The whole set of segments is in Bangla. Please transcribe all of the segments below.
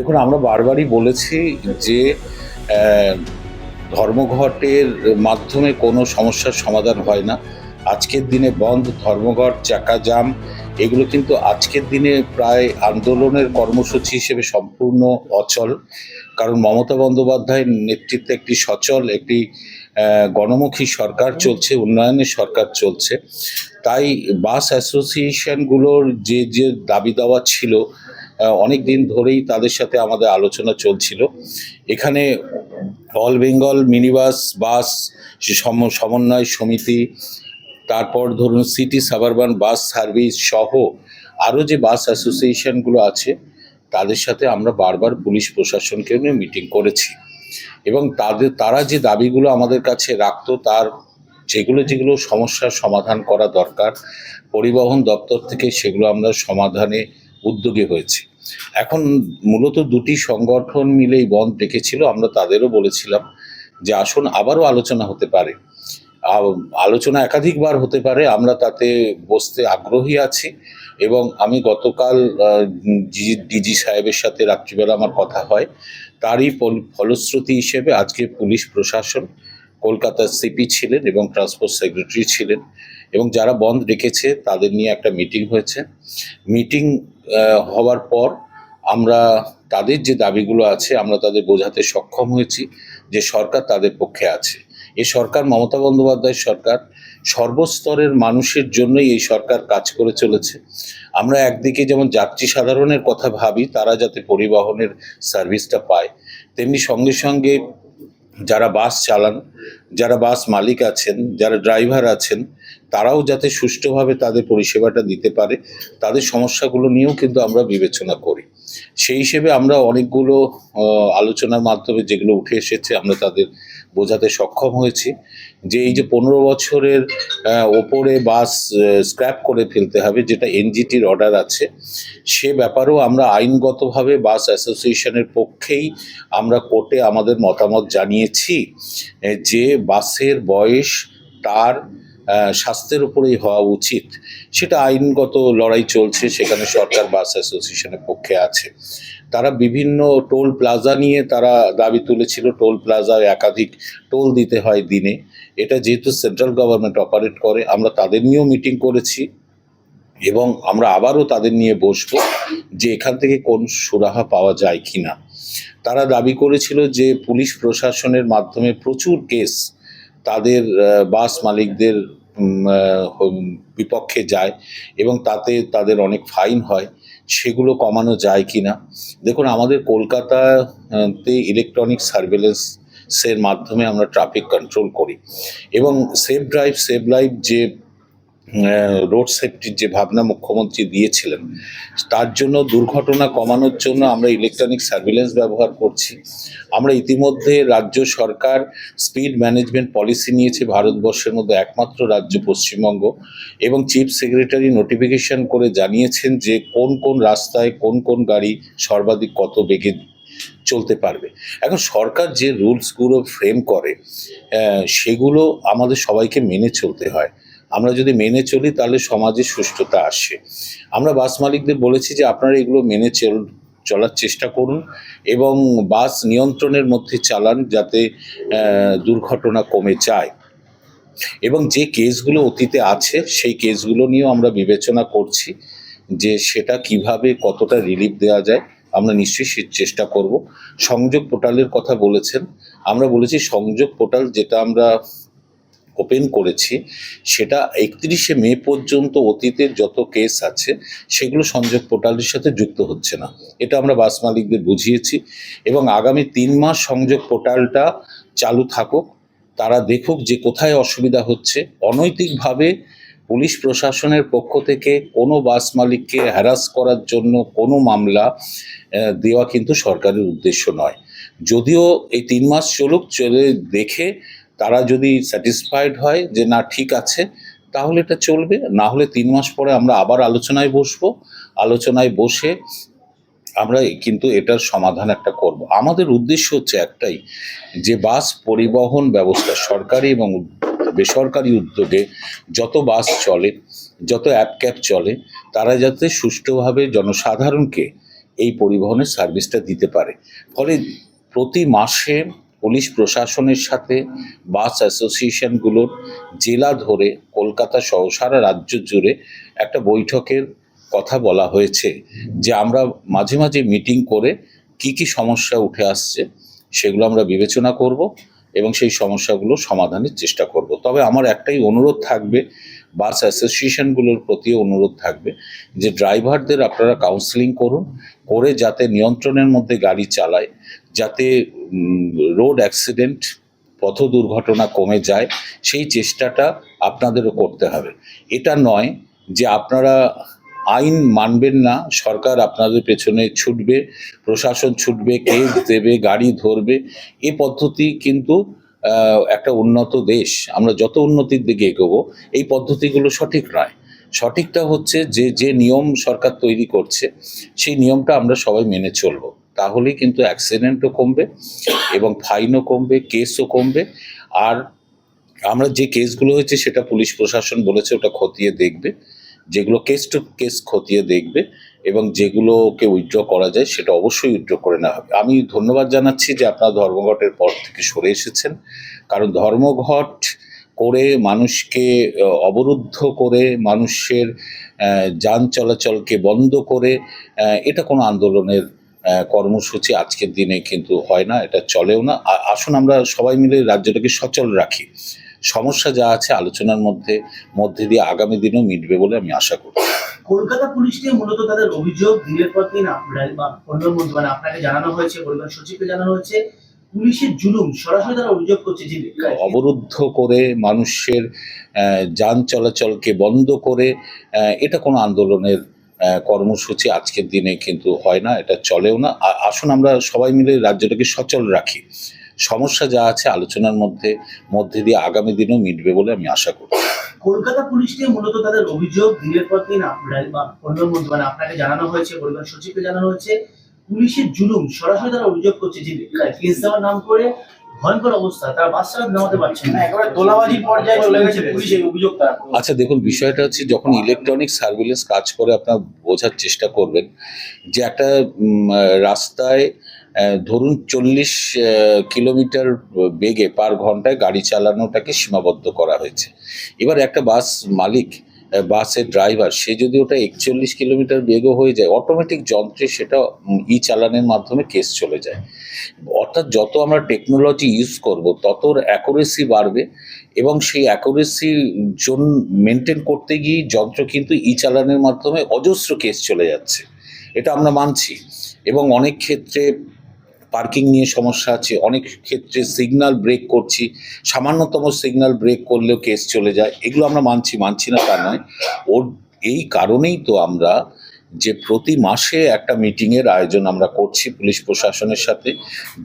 দেখুন, আমরা বারবারই বলেছি যে ধর্মঘটের মাধ্যমে কোনো সমস্যার সমাধান হয় না। আজকের দিনে বন্ধ, ধর্মঘট চাকা জাম এগুলো কিন্তু আজকের দিনে প্রায় আন্দোলনের কর্মসূচি হিসেবে সম্পূর্ণ অচল। কারণ মমতা বন্দ্যোপাধ্যায়ের নেতৃত্বে একটি সচল, একটি গণমুখী সরকার চলছে, উন্নয়নের সরকার চলছে। তাই বাস অ্যাসোসিয়েশনগুলোর যে যে দাবি দাওয়া ছিল অনেক দিন ধরেই তাদের সাথে আমাদের আলোচনা চলছিল। এখানে অল বেঙ্গল মিনিবাস, বাস সমন্বয় সমিতি, তারপর ধরুন সিটি সাবারবান বাস সার্ভিস সহ আরও যে বাস অ্যাসোসিয়েশনগুলো আছে, তাদের সাথে আমরা বারবার পুলিশ প্রশাসনকে নিয়ে মিটিং করেছি। এবং তাদের, তারা যে দাবিগুলো আমাদের কাছে রাখতো, তার যেগুলো যেগুলো সমস্যার সমাধান করা দরকার, পরিবহন দপ্তর থেকে সেগুলো আমরা সমাধানে উদ্যোগী হয়েছি। এখন মূলত দুটি সংগঠন মিলেই বন্ধ ডেকেছিল, আমরা তাদেরও বলেছিলাম যে আসুন আবারও আলোচনা হতে পারে। আলোচনা একাধিকবার হতে পারে, আমরা তাতে বসতে আগ্রহী আছি এবং আমি গতকাল ডিজি সাহেবের সাথে রাত্রিবেলা আমার কথা হয়, তারই ফলশ্রুতি হিসেবে আজকে পুলিশ প্রশাসন, কলকাতার সিপি ছিলেন এবং ট্রান্সপোর্ট সেক্রেটারি ছিলেন। এবং যারা বন্ধ রেখেছে, তাদের নিয়ে একটা মিটিং হয়েছে। মিটিং হওয়ার পর আমরা তাদের যে দাবিগুলো আছে, আমরা তাদের বোঝাতে সক্ষম হয়েছি যে সরকার তাদের পক্ষে আছে। এ সরকার মমতা বন্দ্যোপাধ্যায় সরকার সর্বস্তরের মানুষের জন্যই এই সরকার কাজ করে চলেছে। আমরা একদিকে যেমন যাত্রী সাধারণের কথা ভাবি, তারা যাতে পরিবহনের সার্ভিসটা পায়, তেমনি সঙ্গে সঙ্গে যারা বাস চালান, যারা বাস মালিক আছেন, যারা ড্রাইভার আছেন, তারাও যাতে সুষ্ঠুভাবে তাদের পরিষেবাটা দিতে পারে, তাদের সমস্যাগুলো নিয়েও কিন্তু আমরা বিবেচনা করি। সেই হিসেবে আমরা অনেকগুলো আলোচনার মাধ্যমে যেগুলো উঠে এসেছে, আমরা তাদের বোঝাতে সক্ষম হয়েছি যে এই যে পনেরো বছরের ওপরে বাস স্ক্র্যাপ করে ফেলতে হবে, যেটা এনজিটির অর্ডার আছে, সে ব্যাপারেও আমরা আইনগতভাবে বাস অ্যাসোসিয়েশনের পক্ষেই আমরা কোর্টে আমাদের মতামত জানিয়েছি যে বাসের বয়স তার স্বাস্থ্যের উপরেই হওয়া উচিত। সেটা আইনগত লড়াই চলছে, সেখানে সরকার বাস অ্যাসোসিয়েশনের পক্ষে আছে। তারা বিভিন্ন টোল প্লাজা নিয়ে তারা দাবি তুলেছিল, টোল প্লাজায় একাধিক টোল দিতে হয় দিনে। এটা যেহেতু সেন্ট্রাল গভর্নমেন্ট অপারেট করে, আমরা তাদের নিয়েও মিটিং করেছি এবং আমরা আবারও তাদের নিয়ে বসবো যে এখান থেকে কোন সুরাহা পাওয়া যায় কি না তারা দাবি করেছিল যে পুলিশ প্রশাসনের মাধ্যমে প্রচুর কেস তাদের বাস মালিকদের বিপক্ষে যায় এবং তাতে তাদের অনেক ফাইন হয়, সেগুলো কমানো যায় কি না দেখুন, আমাদের কলকাতাতে ইলেকট্রনিক সার্ভেলেন্স সের মাধ্যমে আমরা ট্রাফিক কন্ট্রোল করি এবং সেফ ড্রাইভ সেভ লাইভ যে রোড সেফটির যে ভাবনা মুখ্যমন্ত্রী দিয়েছিলেন, তার জন্য দুর্ঘটনা কমানোর জন্য আমরা ইলেকট্রনিক সার্ভিলেন্স ব্যবহার করছি। আমরা ইতিমধ্যে রাজ্য সরকার স্পিড ম্যানেজমেন্ট পলিসি নিয়েছে ভারতবর্ষের মধ্যে একমাত্র রাজ্য পশ্চিমবঙ্গ এবং চিফ সেক্রেটারি নোটিফিকেশন করে জানিয়েছেন যে কোন কোন রাস্তায় কোন কোন গাড়ি সর্বাধিক কত বেগে চলতে পারবে। এখন সরকার যে রুলসগুলো ফ্রেম করে সেগুলো আমাদের সবাইকে মেনে চলতে হয়। আমরা যদি মেনে চলি, তাহলে সমাজে সুস্থতা আসে। আমরা বাস মালিকদের বলেছি যে, আপনারা এগুলো মেনে চল, চলার চেষ্টা করুন এবং বাস নিয়ন্ত্রণের মধ্যে চালান যাতে দুর্ঘটনা কমে যায়। এবং যে কেসগুলো অতীতে আছে, সেই কেসগুলো নিয়েও আমরা বিবেচনা করছি যে, সেটা কীভাবে কতটা রিলিফ দেওয়া যায়। আমরা নিশ্চয়ই সে চেষ্টা করব। সংযোগ পোর্টালের কথা বলেছেন। আমরা বলেছি সংযোগ পোর্টাল যেটা আমরা ওপেন করেছি, সেটা একত্রিশে মে পর্যন্ত অতীতের যত কেস আছে, সেগুলো সংযোগ পোর্টালের সাথে যুক্ত হচ্ছে না। এটা আমরা বাস মালিকদের বুঝিয়েছি এবং আগামী তিন মাস সংযোগ পোর্টালটা চালু থাকুক, তারা দেখুক যে কোথায় অসুবিধা হচ্ছে। অনৈতিকভাবে পুলিশ প্রশাসনের পক্ষ থেকে কোনো বাস মালিককে হ্যারাস করার জন্য কোনো মামলা দেওয়া কিন্তু সরকারের উদ্দেশ্য নয়। যদিও এই তিন মাস চলুক, চলে দেখে তারা যদি স্যাটিসফাইড হয় যে না, ঠিক আছে, তাহলে এটা চলবে। না হলে তিন মাস পরে আমরা আবার আলোচনায় বসবো। আলোচনায় বসে আমরা কিন্তু এটার সমাধান একটা করব। আমাদের উদ্দেশ্য হচ্ছে একটাই, যে বাস পরিবহন ব্যবস্থা, সরকারি এবং বেসরকারি উদ্যোগে যত বাস চলে, যত অ্যাপ ক্যাব চলে, তারা যাতে সুষ্ঠুভাবে জনসাধারণকে এই পরিবহনের সার্ভিসটা দিতে পারে। ফলে প্রতি মাসে পুলিশ প্রশাসনের সাথে বাস অ্যাসোসিয়েশনগুলোর জেলা ধরে কলকাতা সহ সারা রাজ্য জুড়ে একটা বৈঠকের কথা বলা হয়েছে যে আমরা মাঝে মাঝে মিটিং করে কি কি সমস্যা উঠে আসছে সেগুলো আমরা বিবেচনা করব এবং সেই সমস্যাগুলো সমাধানের চেষ্টা করব। তবে আমার একটাই অনুরোধ থাকবে, বাস অ্যাসোসিয়েশনগুলোর প্রতিও অনুরোধ থাকবে যে ড্রাইভারদের আপনারা কাউন্সিলিং করুন, করে যাতে নিয়ন্ত্রণের মধ্যে গাড়ি চালায়। যাতে রোড অ্যাক্সিডেন্ট, পথ দুর্ঘটনা কমে যায়, সেই চেষ্টাটা আপনাদেরও করতে হবে। এটা নয় যে আপনারা আইন মানবেন না, সরকার আপনাদের পেছনে ছুটবে, প্রশাসন ছুটবে, কেস দেবে, গাড়ি ধরবে। এ পদ্ধতি কিন্তু একটা উন্নত দেশ। আমরা যত উন্নতির দিকে এগোবো, এই পদ্ধতিগুলো সঠিক নয়। সঠিকটা হচ্ছে যে যে নিয়ম সরকার তৈরি করছে, সেই নিয়মটা আমরা সবাই মেনে চলবো। তাহলেই কিন্তু অ্যাক্সিডেন্টও কমবে এবং ফাইনও কমবে কেসও কমবে। আর আমরা যে কেসগুলো হয়েছে সেটা পুলিশ প্রশাসন বলেছে, ওটা খতিয়ে দেখবে। যেগুলো কেস টু কেস খতিয়ে দেখবে এবং যেগুলোকে উইথড্র করা যায়, সেটা অবশ্যই উইথড্র করে নেওয়া হবে। আমি ধন্যবাদ জানাচ্ছি যে আপনারা ধর্মঘটের পর থেকে সরে এসেছেন। কারণ ধর্মঘট করে মানুষকে অবরুদ্ধ করে মানুষের যান চলাচলকে বন্ধ করে এটা কোনো আন্দোলনের কর্মসূচি আজকের দিনে কিন্তু হয় না এটা চলেও না। আসুন আমরা সবাই মিলে রাজ্যটাকে সচল রাখি। সমস্যা যা আছে আলোচনার মধ্যে মধ্যে দিয়ে আগামী দিনেও মিটবে বলে আমি আশা করি কলকাতা পুলিশকে মূলত তাদের অভিযোগ দিনের পর দিন আপনার বা প্রধানমন্ত্রী মানে আপনাকে জানানো হয়েছে পরিবহন সচিবকে জানানো হয়েছে পুলিশের জুলুম সরাসরি তারা অভিযোগ করছে যে অবরুদ্ধ করে মানুষের যান চলাচলকে বন্ধ করে এটা কোনো আন্দোলনের কর্মসূচি আজকের দিনে কিন্তু হয় না, এটা চলেও না। আসুন আমরা সবাই মিলে রাজ্যটাকে সচল রাখি। সমস্যা যা আছে আলোচনার মধ্যে মধ্যে দিয়ে আগামী দিনেও মিটবে বলে আমি আশা করি। কলকাতা পুলিশকে মূলত তাদের অভিযোগ দিনের পর দিন মানে আপনাকে জানানো হয়েছে পরিবহন সচিবকে জানানো হয়েছে, পুলিশের জুলুম, সরাসরি তারা অভিযোগ করছে যে কেস নাম করে ভয়ঙ্কর অবস্থা তারা বাস চালাতে নামাতে পারছে না। একেবারে তোলাবাজির পর্যায়ে চলে গেছে পুলিশ এই অভিযোগ তারা আচ্ছা দেখুন বিষয়টা হচ্ছে যখন ইলেকট্রনিক সার্ভিলেন্স কাজ করে আপনার বোঝার চেষ্টা করবেন যে একটা রাস্তায় ধরুন চল্লিশ কিলোমিটার বেগে পার ঘন্টায় গাড়ি চালানোটাকে সীমাবদ্ধ করা হয়েছে। এবার একটা বাস মালিক বাসের ড্রাইভার সে যদি ওটা একচল্লিশ কিলোমিটার বেগও হয়ে যায় অটোমেটিক যন্ত্রে সেটা ই চালানের মাধ্যমে কেস চলে যায়। অর্থাৎ যত আমরা টেকনোলজি ইউজ করব, তত অ্যাকুরেসি বাড়বে এবং সেই অ্যাকুরেসি জন্য মেনটেন করতে গিয়ে যন্ত্র কিন্তু ই চালানের মাধ্যমে অজস্র কেস চলে যাচ্ছে। এটা আমরা মানছি। এবং অনেক ক্ষেত্রে পার্কিং নিয়ে সমস্যা আছে, অনেক ক্ষেত্রে সিগনাল ব্রেক করছি, সামান্যতম সিগনাল ব্রেক করলেও কেস চলে যায়, এগুলো আমরা মানছি মানছি না তা নয়। ওর, এই কারণেই তো আমরা যে প্রতি মাসে একটা মিটিংয়ের আয়োজন আমরা করছি পুলিশ প্রশাসনের সাথে,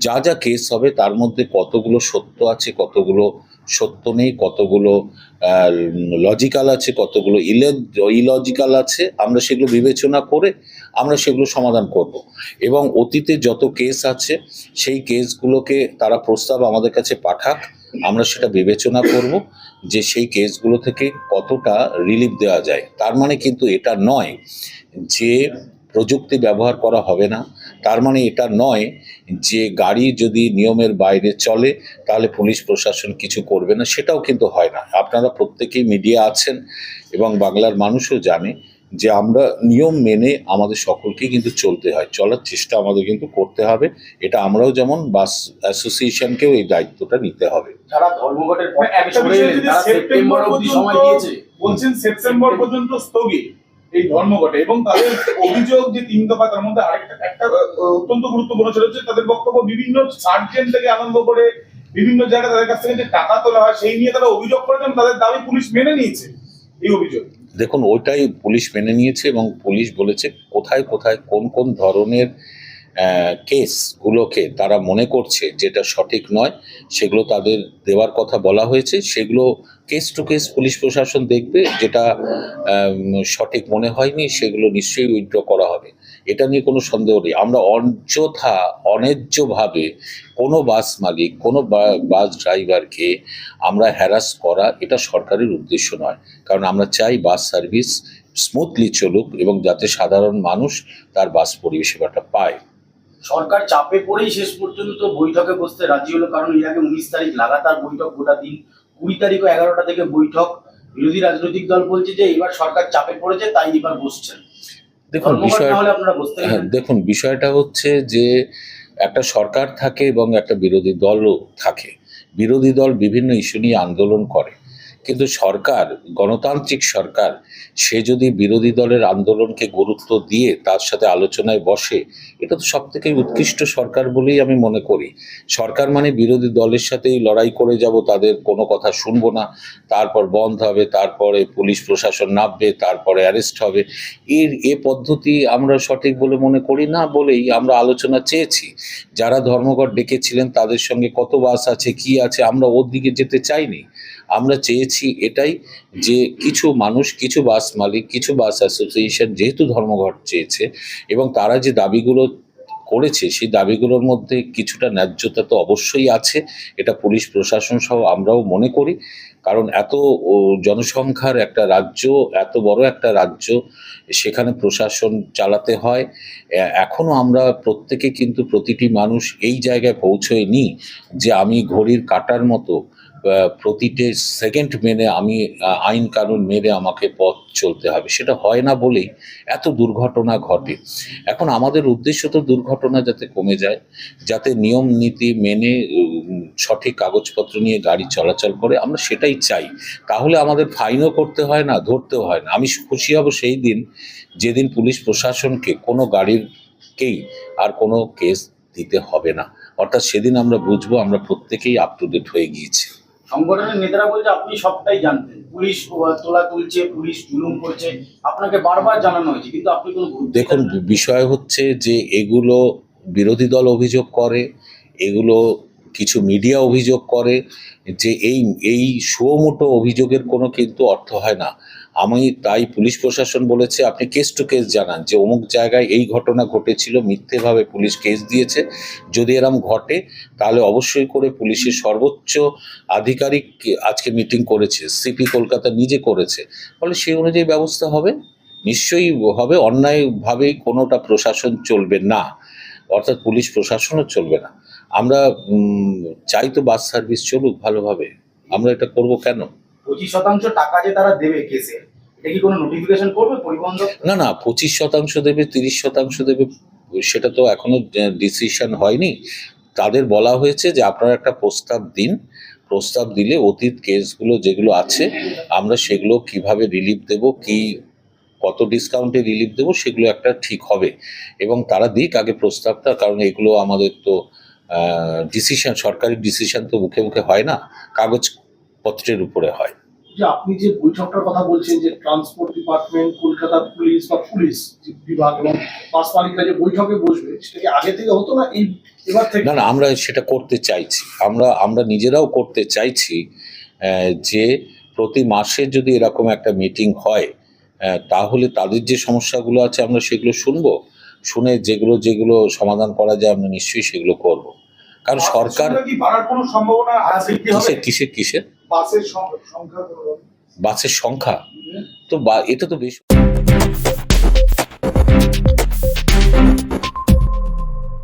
যা যা কেস হবে তার মধ্যে কতগুলো সত্য আছে, কতগুলো সত্য নেই, কতগুলো লজিক্যাল আছে, কতগুলো ইলজিক্যাল আছে, আমরা সেগুলো বিবেচনা করে আমরা সেগুলো সমাধান করব। এবং অতীতে যত কেস আছে, সেই কেসগুলোকে তারা প্রস্তাব আমাদের কাছে পাঠাক, আমরা সেটা বিবেচনা করব যে সেই কেসগুলো থেকে কতটা রিলিফ দেওয়া যায়। তার মানে কিন্তু এটা নয় যে প্রযুক্তি ব্যবহার করা হবে না। তার মানে এটা নয় যে গাড়ি যদি নিয়মের বাইরে চলে তাহলে পুলিশ প্রশাসন কিছু করবে না সেটাও কিন্তু হয় না। আপনারা প্রত্যেকেই মিডিয়া আছেন এবং বাংলার মানুষও জানে যে আমরা নিয়ম মেনে আমাদের সকলকেই কিন্তু চলতে হয় চলার চেষ্টা আমাদের কিন্তু করতে হবে। এটা আমরাও যেমন বাস অ্যাসোসিয়েশনকেও এই দায়িত্বটা নিতে হবে। যারা ধর্মঘটের সেপ্টেম্বর পর্যন্ত স্থগিত। এই ধর্মঘটে এবং তাদের অভিযোগ যে তিন দফা তার মধ্যে আরেকটা, একটা অত্যন্ত গুরুত্বপূর্ণ ছিল হচ্ছে তাদের বক্তব্য বিভিন্ন সার্জেন্ট থেকে আরম্ভ করে বিভিন্ন জায়গায় তাদের কাছ থেকে যে টাকা তোলা হয়, সেই নিয়ে তারা অভিযোগ করেছেন তাদের দাবি পুলিশ মেনে নিয়েছে, এই অভিযোগ। দেখুন, ওইটাই পুলিশ মেনে নিয়েছে এবং পুলিশ বলেছে কোথায় কোথায়, কোন কোন ধরনের কেসগুলোকে তারা মনে করছে যেটা সঠিক নয়, সেগুলো তাদের দেওয়ার কথা বলা হয়েছে, সেগুলো কেস টু কেস পুলিশ প্রশাসন দেখবে যেটা সঠিক মনে হয়নি, সেগুলো নিশ্চয়ই উইথড্র করা হবে। এটা নিয়ে কোনো সন্দেহ নেই। আমরা অযথা, অন্যায্যভাবে কোনো বাস মালিক, কোনো বাস ড্রাইভারকে আমরা হ্যারাস করা এটা সরকারের উদ্দেশ্য নয়। কারণ আমরা চাই বাস সার্ভিস স্মুথলি চলুক এবং যাতে সাধারণ মানুষ তার বাস পরিষেবাটা পায়। সরকার চাপে পড়েই শেষ পর্যন্ত বৈঠকে বসতে রাজি হলো, কারণ এর আগে উনিশ তারিখ লাগাতার বৈঠক গোটা দিন কুড়ি তারিখ ও এগারোটা থেকে বৈঠক। বিরোধী রাজনৈতিক দল বলছে যে এবার সরকার চাপে পড়েছে তাই এবার বসছেন দেখুন বিষয় হ্যাঁ, দেখুন বিষয়টা হচ্ছে যে একটা সরকার থাকে এবং একটা বিরোধী দলও থাকে। বিরোধী দল বিভিন্ন ইস্যু নিয়ে আন্দোলন করে। কিন্তু সরকার, গণতান্ত্রিক সরকার, সে যদি বিরোধী দলের আন্দোলনকে গুরুত্ব দিয়ে তার সাথে আলোচনায় বসে, এটা তো সব থেকে উৎকৃষ্ট সরকার বলেই আমি মনে করি। সরকার মানে বিরোধী দলের সাথেই লড়াই করে যাব, তাদের কোনো কথা শুনব না, তারপর বন্ধ হবে, তারপরে পুলিশ প্রশাসন নামবে, তারপরে অ্যারেস্ট হবে। এর, এ পদ্ধতি আমরা সঠিক বলে মনে করি না বলেই আমরা আলোচনা চেয়েছি। যারা ধর্মঘট ডেকেছিলেন তাদের সঙ্গে কত বাস আছে, কি আছে, আমরা ওর দিকে যেতে চাইনি। আমরা চেয়েছি এটাই যে কিছু মানুষ, কিছু বাস মালিক, কিছু বাস অ্যাসোসিয়েশন যেহেতু ধর্মঘট চেয়েছে এবং তারা যে দাবিগুলো করেছে, সেই দাবিগুলোর মধ্যে কিছুটা ন্যায্যতা তো অবশ্যই আছে। এটা পুলিশ, প্রশাসন সহ আমরাও মনে করি। কারণ এত জনসংখ্যার একটা রাজ্য, এত বড় একটা রাজ্য, সেখানে প্রশাসন চালাতে হয়। এ- এখনও আমরা প্রত্যেকে কিন্তু প্রতিটি মানুষ এই জায়গায় পৌঁছয়নি যে আমি ঘড়ির কাটার মতো প্রতিটি সেকেন্ড মেনে আমি আইন কানুন মেনে আমাকে পথ চলতে হবে। সেটা হয় না বলেই এত দুর্ঘটনা ঘটে। এখন আমাদের উদ্দেশ্য তো দুর্ঘটনা যাতে কমে যায়, যাতে নিয়ম নীতি মেনে সঠিক কাগজপত্র নিয়ে গাড়ি চলাচল করে, আমরা সেটাই চাই। তাহলে আমাদের ফাইনও করতে হয় না, ধরতেও হয় না। আমি খুশি হব সেই দিন, যেদিন পুলিশ প্রশাসনকে কোনো গাড়িরকেই আর কোনো কেস দিতে হবে না। অর্থাৎ সেদিন আমরা বুঝব, আমরা প্রত্যেকেই আপ টু ডেট হয়ে গিয়েছি। সংগঠনের নেতারা বলছে, আপনি সবটাই জানতেন। পুলিশ তোলা তুলছে, পুলিশ জুলুম করছে। আপনাকে বারবার জানানো হয়েছে, কিন্তু আপনি কোনো দেখুন, বিষয় হচ্ছে যে এগুলো বিরোধী দল অভিযোগ করে, এগুলো কিছু মিডিয়া অভিযোগ করে, যে এই এই সুমোটো অভিযোগের কোনো কিন্তু অর্থ হয় না। আমি তাই পুলিশ প্রশাসন বলেছে, আপনি কেস টু কেস জানান যে অমুক জায়গায় এই ঘটনা ঘটেছিল, মিথ্যেভাবে পুলিশ কেস দিয়েছে। যদি এরম ঘটে, তাহলে অবশ্যই করে পুলিশের সর্বোচ্চ আধিকারিক আজকে মিটিং করেছে সিপি কলকাতা নিজে করেছে। ফলে সেই অনুযায়ী ব্যবস্থা হবে? নিশ্চয়ই হবে অন্যায়ভাবেই কোনোটা প্রশাসন চলবে না। অর্থাৎ পুলিশ প্রশাসনও চলবে না। আমরা চাই তো বাস সার্ভিস চলুক ভালোভাবে। আমরা এটা করব কেন? পঁচিশ শতাংশ টাকা যে তারা দেবে কেসে, এটা কি কোনো নোটিফিকেশন করবে পরিবহন? না না, পঁচিশ শতাংশ দেবে, তিরিশ শতাংশ দেবে, সেটা তো এখনও ডিসিশন হয়নি। তাদের বলা হয়েছে যে আপনারা একটা প্রস্তাব দিন, প্রস্তাব দিলে অতীত কেসগুলো যেগুলো আছে, আমরা সেগুলো কীভাবে রিলিফ দেব, কি, কত ডিসকাউন্টে রিলিফ দেবো, সেগুলো একটা ঠিক হবে। এবং তারা দিক আগে প্রস্তাবটা, কারণ এগুলো আমাদের তো ডিসিশন সরকারি ডিসিশন তো মুখে মুখে হয় না। কাগজপত্রের উপরে হয়। যে আপনি যে বৈঠকটার কথা বলছেন যে ট্রান্সপোর্ট ডিপার্টমেন্ট কলকাতা পুলিশ বা পুলিশ বিভাগ এবং বাস মালিকরা যে বৈঠকে বসবে সেটা কি আগে থেকে হতো না এই এবার থেকে? না না আমরা সেটা করতে চাইছি। আমরা আমরা নিজেরাও করতে চাইছি যে প্রতি মাসে যদি এরকম একটা মিটিং হয় তাহলে তাদের যে সমস্যাগুলো আছে আমরা সেগুলো শুনব। শুনে যেগুলো যেগুলো সমাধান করা যায় আমরা নিশ্চয়ই সেগুলো করব। কারণ সরকার কিসের কিসের কিসের? বাসের সংখ্যা বাসের সংখ্যা? তো এটা তো বেশ